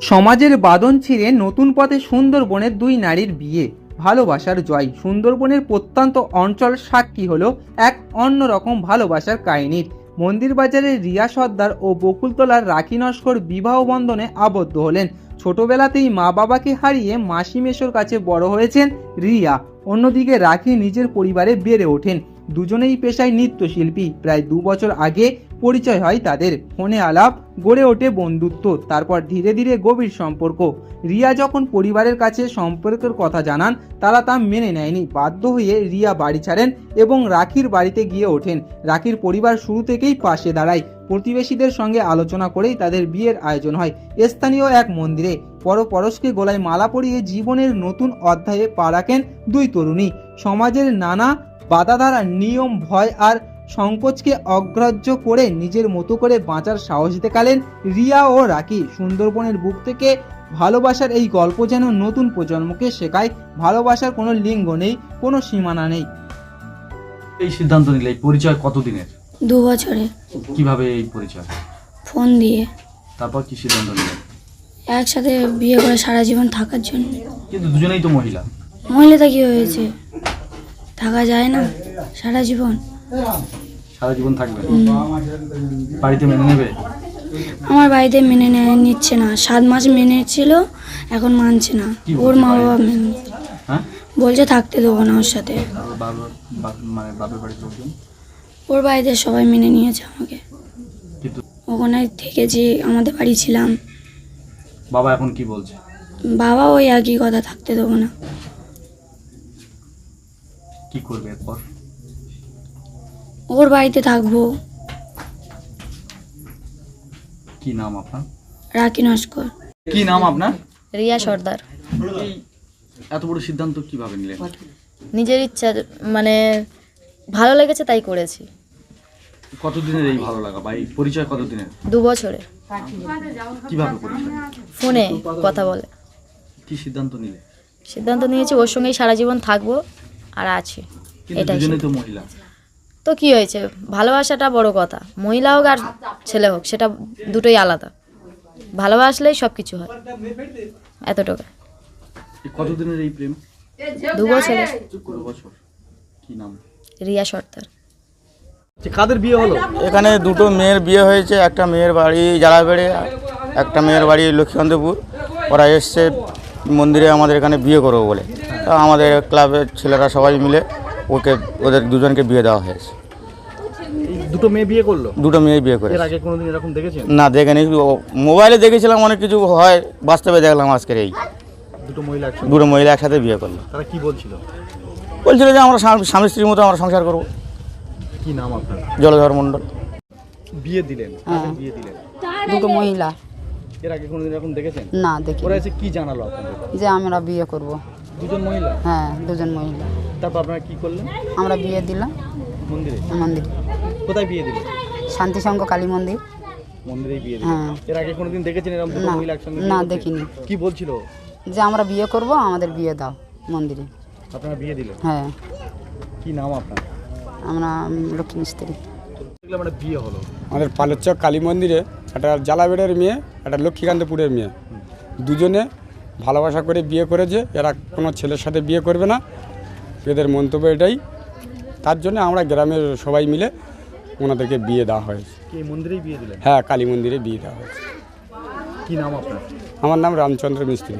সমাজের বাদন ছিঁড়ে নতুন পথে সুন্দরবনের দুই নারীর বিয়ে। ভালোবাসার জয়। সুন্দরবনের প্রত্যন্ত অঞ্চল সাক্ষী হলো এক অন্যরকম ভালোবাসার কাহিনীর। মন্দির বাজারের রিয়া সর্দার ও বকুলতলার রাখি নস্কর বিবাহ বন্ধনে আবদ্ধ হলেন। ছোটবেলাতেই মা বাবাকে হারিয়ে মাসি মেশোর কাছে বড় হয়েছেন রিয়া। অন্যদিকে রাখি নিজের পরিবারে বেড়ে ওঠেন। দুজনেই পেশায় নৃত্যশিল্পী। প্রায় দু বছর আগে পরিচয় হয় তাদের। ফোনে আলাপ, গড়ে ওঠে বন্ধুত্ব, তারপর ধীরে ধীরে গভীর সম্পর্ক। রিয়া যখন পরিবারের কাছে সম্পর্কের কথা জানান, তারা তা মেনে নেয়নি। বাধ্য হয়ে রিয়া বাড়ি ছাড়েন এবং রাখির বাড়িতে গিয়ে ওঠেন। রাখির পরিবার শুরু থেকেই পাশে দাঁড়ায়। প্রতিবেশীদের সঙ্গে আলোচনা করেই তাদের বিয়ের আয়োজন হয় স্থানীয় এক মন্দিরে। পর পরশকে গলায় মালা পরিয়ে জীবনের নতুন অধ্যায়ে পা রাখেন দুই তরুণী। সমাজের নানা বাধাধারা নিয়ম ভয় আর সংকোচকে অগ্রাহ্য করে নিজের মতো করে বাঁচার সাহস দেখালেন রিয়া ও রাকি। সুন্দরবনের বুক থেকে ভালোবাসার এই গল্প যেন নতুন প্রজন্মকে শেখায় ভালোবাসার কোনো লিঙ্গ নেই কোনো সীমানা নেই। এই সিদ্ধান্ত নিলে এই পরিচয় কতদিনের? দু বছরে কীভাবে এই পরিচয়? ফোন দিয়ে। তারপর কি সিদ্ধান্ত নিলেন একসাথে বিয়ে করে সারা জীবন থাকার জন্য। কিন্তু দুজনেই তো মহিলা। মহিলাটা কি হয়েছে? থাকা যায় না সারা জীবন। সারা জীবন থাকবে? বাড়িতে মেনে নেবে? আমার বাড়িতে মেনে নেয় নিচ্ছে না। সাত মাস মেনে ছিল এখন মানছে না। ওর মা বাবা মেনে হ্যাঁ? বলছে থাকতে দেবো না ওর সাথে। মানে ওর বাড়িতে সবাই মেনে নিয়েছে আমাকে। ওখানে থেকেছি আমাদের বাড়ি ছিলাম। বাবা এখন কি বলছে? বাবা ওই একই কথা থাকতে দেবো না। কি করবে এরপর? ওর বাড়িতে থাকব। কি নাম আপনার? রাখি নস্কর কি নাম আপনার? রিয়া সর্দার। এই এত বড় সিদ্ধান্ত কীভাবে নিলেন? নিজের ইচ্ছা মানে ভালো লেগেছে তাই করেছি। কতদিনের এই ভালো লাগা বা এই পরিচয় কতদিনের? দু বছরে। কীভাবে পরিচয়? ফোনে কথা বলে। কি সিদ্ধান্ত নিলে? সিদ্ধান্ত নিয়েছি ওর সঙ্গেই সারা জীবন থাকব। আর আছি। এটাই তো মহিলা। তো কি হয়েছে? ভালোবাসাটা বড় কথা। মহিলা হোক আর ছেলে হোক সেটা দুটোই আলাদা। ভালোবাসলেই সব কিছু হয়। এতটুকু। কতদিনের এই প্রেম? দু বছরে দু বছর কি নাম? রিয়া সর্দার। কাদের বিয়ে হলো? এখানে দুটো মেয়ের বিয়ে হয়েছে একটা মেয়ের বাড়ি জালাবেড়ে একটা মেয়ের বাড়ি লক্ষ্মীকান্তপুর। ওরা এসছে মন্দিরে আমাদের এখানে বিয়ে করব বলে। তা আমাদের ক্লাবের ছেলেরা সবাই মিলে ওকে ওদের দুজনকে বিয়ে দেওয়া হয়েছে। দুটো মেয়ে বিয়ে করল? দুটো মেয়ে বিয়ে করে এর আগে কোনোদিন এরকম দেখেছেন? না দেখেনি। ও- মোবাইলে দেখেছিলাম অনেক কিছু হয় বাস্তবে দেখলাম আজকের এই। দুটো মহিলা একসঙ্গে দুটো মহিলা একসাথে বিয়ে করল। তারা কি বলছিল? বলছিল যে আমরা স্বামী স্বামী স্ত্রীর মতো আমরা সংসার করব। কি নাম আপনার? জলধর মণ্ডল। বিয়ে দিলেন। কাদের বিয়ে দিলেন। দুটো মহিলা। এর আগে কোনোদিন এরকম দেখেছেন? না দেখি ওরা এসে কি জানালো আপনাদের? যে আমরা বিয়ে করব। দুজন মহিলা? হ্যাঁ দুজন মহিলা। তারপর আপনারা কি করলেন? আমরা বিয়ে দিলাম। মন্দিরে? মন্দির। কোথায় বিয়ে দিলেন? শান্তিসংঘ কালী মন্দির। মন্দিরেই বিয়ে দিলেন। হ্যাঁ। এর আগে কোনোদিন দেখেছেন এরকম দুটো না, মহিলা একসঙ্গে না, দেখিনি। কি বলছিল? যে আমরা বিয়ে করব আমাদের বিয়ে দাও মন্দিরে। আপনারা বিয়ে দিলেন? হ্যাঁ। কি নাম আপনার? আমরা লক্ষ্মী মিস্ত্রি। দেখলাম বিয়ে হলো। আমাদের পালোচ্চক কালী মন্দিরে একটা জালাবেড়ের মেয়ে একটা লক্ষ্মীকান্তপুরের মেয়ে। দুজনে ভালোবাসা করে বিয়ে করেছে এরা কোনো ছেলের সাথে বিয়ে করবে না। এদের মন্তব্য এটাই। তার জন্য আমরা গ্রামের সবাই মিলে ওনাদেরকে বিয়ে দেওয়া হয়েছে। মন্দিরেই বিয়ে দিলেন? হ্যাঁ কালী মন্দিরে বিয়ে দেওয়া হয়েছে। কি নাম আপনার? আমার নাম রামচন্দ্র মিস্ত্রি।